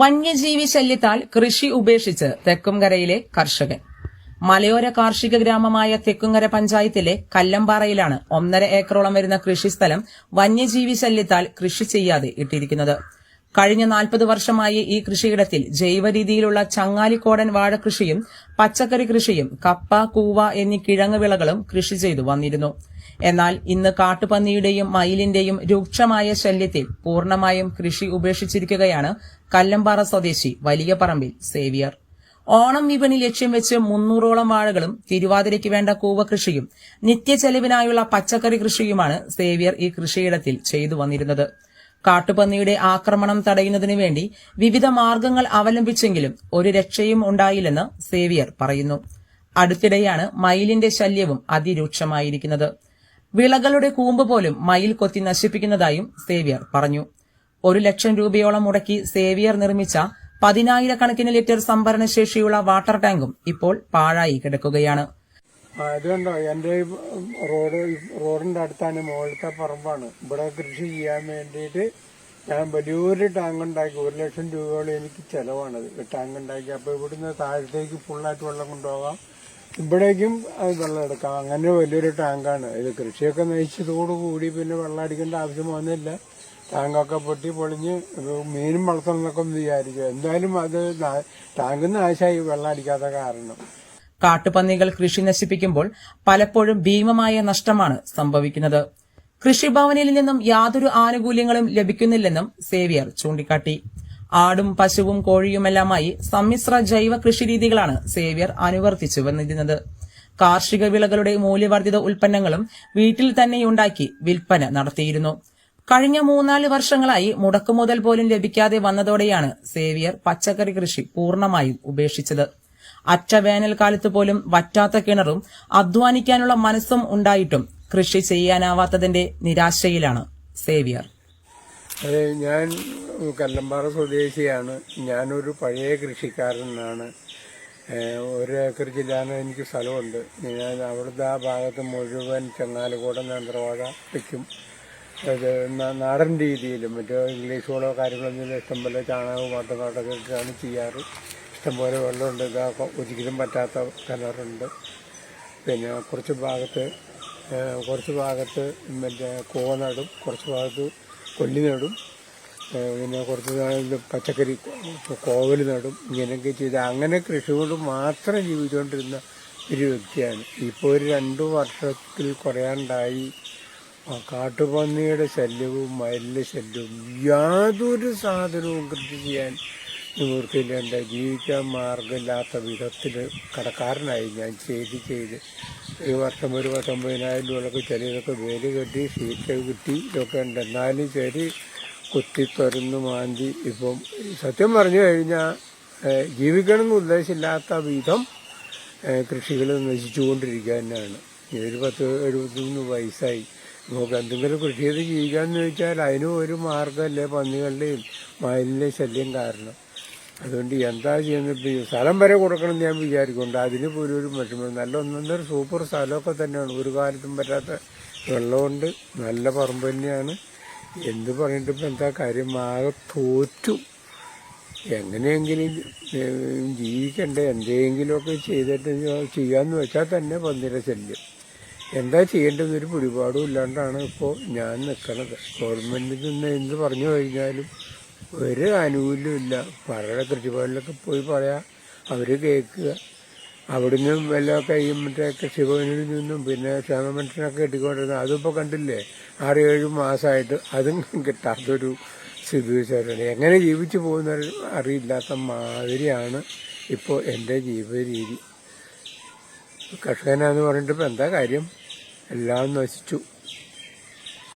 വന്യജീവി ശല്യത്താൽ കൃഷി ഉപേക്ഷിച്ച് തെക്കുംകരയിലെ കർഷകൻ. മലയോര കാർഷിക ഗ്രാമമായ തെക്കുംകര പഞ്ചായത്തിലെ കല്ലമ്പാറയിലാണ് ഒന്നര ഏക്കറോളം വരുന്ന കൃഷിസ്ഥലം വന്യജീവി ശല്യത്താൽ കൃഷി ചെയ്യാതെ ഇട്ടിരിക്കുന്നത്. കഴിഞ്ഞ നാൽപ്പത് വർഷമായി ഈ കൃഷിയിടത്തിൽ ജൈവരീതിയിലുള്ള ചങ്ങാലിക്കോടൻ വാഴകൃഷിയും പച്ചക്കറി കൃഷിയും കപ്പ കൂവ എന്നീ കിഴങ്ങ് വിളകളും കൃഷി ചെയ്തു വന്നിരുന്നു. എന്നാൽ ഇന്ന് കാട്ടുപന്നിയുടെയും മയിലിന്റെയും രൂക്ഷമായ ശല്യത്തിൽ പൂർണമായും കൃഷി ഉപേക്ഷിച്ചിരിക്കുകയാണ് കല്ലമ്പാറ സ്വദേശി വലിയ പറമ്പിൽ സേവിയർ. ഓണം വിപണി ലക്ഷ്യം വെച്ച് മുന്നൂറോളം വാഴകളും തിരുവാതിരയ്ക്ക് വേണ്ട കൂവ കൃഷിയും നിത്യച്ചെലവിനായുള്ള പച്ചക്കറി കൃഷിയുമാണ് സേവിയർ ഈ കൃഷിയിടത്തിൽ ചെയ്തു വന്നിരുന്നത്. കാട്ടുപന്നിയുടെ ആക്രമണം തടയുന്നതിനു വേണ്ടി വിവിധ മാർഗങ്ങൾ അവലംബിച്ചെങ്കിലും ഒരു രക്ഷയും ഉണ്ടായില്ലെന്ന് സേവിയർ പറയുന്നു. അടുത്തിടെയാണ് മയിലിന്റെ ശല്യവും അതിരൂക്ഷമായിരിക്കുന്നത്. വിളകളുടെ കൂമ്പ് പോലും മയിൽ കൊത്തി നശിപ്പിക്കുന്നതായും സേവിയർ പറഞ്ഞു. ഒരു ലക്ഷം രൂപയോളം മുടക്കി സേവിയർ നിർമ്മിച്ച പതിനായിരക്കണക്കിന് ലിറ്റർ സംഭരണ ശേഷിയുള്ള വാട്ടർ ടാങ്കും ഇപ്പോൾ പാഴായി കിടക്കുകയാണ്. ആ, എന്റെ റോഡ് റോഡിന്റെ അടുത്താണ് മുകളിലത്തെ പറമ്പാണ്. ഇവിടെ കൃഷി ചെയ്യാൻ വേണ്ടിയിട്ട് ഞാൻ വലിയൊരു ടാങ്ക് ഉണ്ടാക്കി. ഒരു ലക്ഷം രൂപയോളം എനിക്ക് ചെലവാണത്. ടാങ്ക് ഉണ്ടാക്കി. അപ്പൊ ഇവിടുന്ന് താഴത്തേക്ക് ഫുള്ളായിട്ട് വെള്ളം കൊണ്ടുപോകാം. ഇവിടേക്കും അത് വെള്ളം എടുക്കാം. അങ്ങനെ വലിയൊരു ടാങ്കാണ്. ഇത് കൃഷിയൊക്കെ നയിച്ചതോടുകൂടി പിന്നെ വെള്ളം അടിക്കേണ്ട ആവശ്യം വന്നില്ല. ടാങ്കൊക്കെ പൊട്ടി പൊളിഞ്ഞ് മീനും വളർത്തണം എന്നൊക്കെ വിചാരിച്ചു. എന്തായാലും അത് ടാങ്ക് നാശമായി വെള്ളം അടിക്കാത്ത കാരണം. കാട്ടുപന്നികൾ കൃഷി നശിപ്പിക്കുമ്പോൾ പലപ്പോഴും ഭീമമായ നഷ്ടമാണ് സംഭവിക്കുന്നത്. കൃഷിഭവനിൽ നിന്നും യാതൊരു ആനുകൂല്യങ്ങളും ലഭിക്കുന്നില്ലെന്നും സേവിയർ ചൂണ്ടിക്കാട്ടി. ആടും പശുവും കോഴിയുമെല്ലാമായി സമ്മിശ്ര ജൈവ കൃഷിരീതികളാണ് സേവ്യർ അനുവർത്തിച്ചു വന്നിരുന്നത്. കാർഷിക വിളകളുടെ മൂല്യവർദ്ധിത ഉൽപ്പന്നങ്ങളും വീട്ടിൽ തന്നെയുണ്ടാക്കി വിൽപ്പന നടത്തിയിരുന്നു. കഴിഞ്ഞ മൂന്നാൽ വർഷങ്ങളായി മുടക്കുമുതൽ പോലും ലഭിക്കാതെ വന്നതോടെയാണ് സേവിയർ പച്ചക്കറി കൃഷി പൂർണമായും ഉപേക്ഷിച്ചത്. അറ്റ വേനൽക്കാലത്ത് പോലും വറ്റാത്ത കിണറും അധ്വാനിക്കാനുള്ള മനസ്സും ഉണ്ടായിട്ടും കൃഷി ചെയ്യാനാവാത്തതിന്റെ നിരാശയിലാണ് സേവിയർ. അതെ ഞാൻ കല്ലമ്പാറ സ്വദേശിയാണ്. ഞാനൊരു പഴയ കൃഷിക്കാരനാണ്. ഒരേക്കർ ജില്ലാന്ന് എനിക്ക് സ്ഥലമുണ്ട്. ഞാൻ അവിടുത്തെ ആ ഭാഗത്ത് മുഴുവൻ ചെങ്ങാലുകൂട നേന്ത്രവാഴ വയ്ക്കും അത് നാടൻ രീതിയിലും മറ്റേ ഇംഗ്ലീഷ് വളോ കാര്യങ്ങളൊന്നും ഇഷ്ടംപോലെ ചാണകവും വാട്ടുകാട്ടൊക്കെ ഇട്ടാണ് ചെയ്യാറ്. ഇഷ്ടംപോലെ വെള്ളമുണ്ട്. ഇതൊക്കെ ഒരിക്കലും പറ്റാത്ത കിണറുണ്ട് പിന്നെ കുറച്ച് ഭാഗത്ത് കുറച്ച് ഭാഗത്ത് മറ്റേ കൂവ നടും കുറച്ച് ഭാഗത്ത് കൊല്ലി നടും. പിന്നെ കുറച്ച് പച്ചക്കറി കോവൽ നടും ഇങ്ങനെയൊക്കെ ചെയ്ത് അങ്ങനെ കൃഷി കൊണ്ട് മാത്രം ജീവിച്ചുകൊണ്ടിരുന്ന ഒരു വ്യക്തിയാണ്. ഇപ്പോൾ ഒരു രണ്ട് വർഷത്തിൽ കുറയാണ്ടായി. കാട്ടുപന്നിയുടെ ശല്യവും മയിലിന്റെ ശല്യവും യാതൊരു സാധനവും കൃഷി ചെയ്യാൻ നിവൃത്തിയില്ലാണ്ട് ജീവിക്കാൻ മാർഗമില്ലാത്ത വിധത്തിൽ കടക്കാരനായി ഞാൻ ചെയ്ത് ചെയ്ത് ഈ വർഷം ഒരു പത്തൊമ്പതിനായിരം രൂപയൊക്കെ ചെറിയതൊക്കെ വേൽ കെട്ടി സീറ്റ് കിട്ടി ഇതൊക്കെ ഉണ്ട്. എന്നാലും ശരി കുത്തി തുറന്ന് മാന്തി ഇപ്പം സത്യം പറഞ്ഞു കഴിഞ്ഞാൽ ജീവിക്കണം എന്ന് ഉദ്ദേശമില്ലാത്ത വിധം കൃഷികൾ നശിച്ചുകൊണ്ടിരിക്കുക തന്നെയാണ്. ഒരു പത്ത് എഴുപത്തിമൂന്ന് വയസ്സായി. നമുക്ക് എന്തെങ്കിലും കൃഷി ചെയ്ത് ജീവിക്കാമെന്ന് ചോദിച്ചാൽ അതിനും ഒരു മാർഗമല്ലേ പന്നികളുടെയും മയിലിന്റെയും ശല്യം കാരണം. അതുകൊണ്ട് എന്താ ചെയ്യുന്നത്? സ്ഥലം വരെ കൊടുക്കണം ഞാൻ വിചാരിക്കുന്നുണ്ട്. അതിന് പോലും ഒരു വിഷമം. നല്ല ഒന്നൊന്നൊരു സൂപ്പർ സ്ഥലമൊക്കെ തന്നെയാണ്. ഒരു കാലത്തും പറ്റാത്ത വെള്ളമുണ്ട്. നല്ല പറമ്പ് തന്നെയാണ്. എന്ത് പറഞ്ഞിട്ട് ഇപ്പം എന്താ കാര്യം? ആകെ തോറ്റു. എങ്ങനെയെങ്കിലും ജീവിക്കണ്ടേ? എന്തെങ്കിലുമൊക്കെ ചെയ്തിട്ട് ചെയ്യാമെന്ന് വെച്ചാൽ തന്നെ പന്നിര ശല്യം. എന്താ ചെയ്യേണ്ടതെന്നൊരു പിടിപാടും ഇല്ലാണ്ടാണ് ഇപ്പോൾ ഞാൻ നിൽക്കുന്നത് ഗവൺമെന്റിൽ നിന്ന് എന്ത് പറഞ്ഞു കഴിഞ്ഞാലും ഒരു ആനുകൂല്യമില്ല പല കൃഷിഭവനിലൊക്കെ പോയി പറയാം. അവർ കേൾക്കുക. അവിടുന്ന് എല്ലാം മറ്റേ കൃഷിഭവനിൽ നിന്നും പിന്നെ ക്ഷേമ പെൻഷനൊക്കെ കിട്ടിക്കൊണ്ടിരുന്നത് അതിപ്പോൾ കണ്ടില്ലേ? ആറ് ഏഴ് മാസമായിട്ട് അതും കിട്ടാത്തൊരു സ്ഥിതിവിശേഷമാണ്. എങ്ങനെ ജീവിച്ചു പോകുന്ന അറിയില്ലാത്ത മാതിരിയാണ് ഇപ്പോൾ എന്റെ ജീവിത രീതി കർഷകനാന്ന് പറഞ്ഞിട്ട് എന്താ കാര്യം? എല്ലാം നശിച്ചു.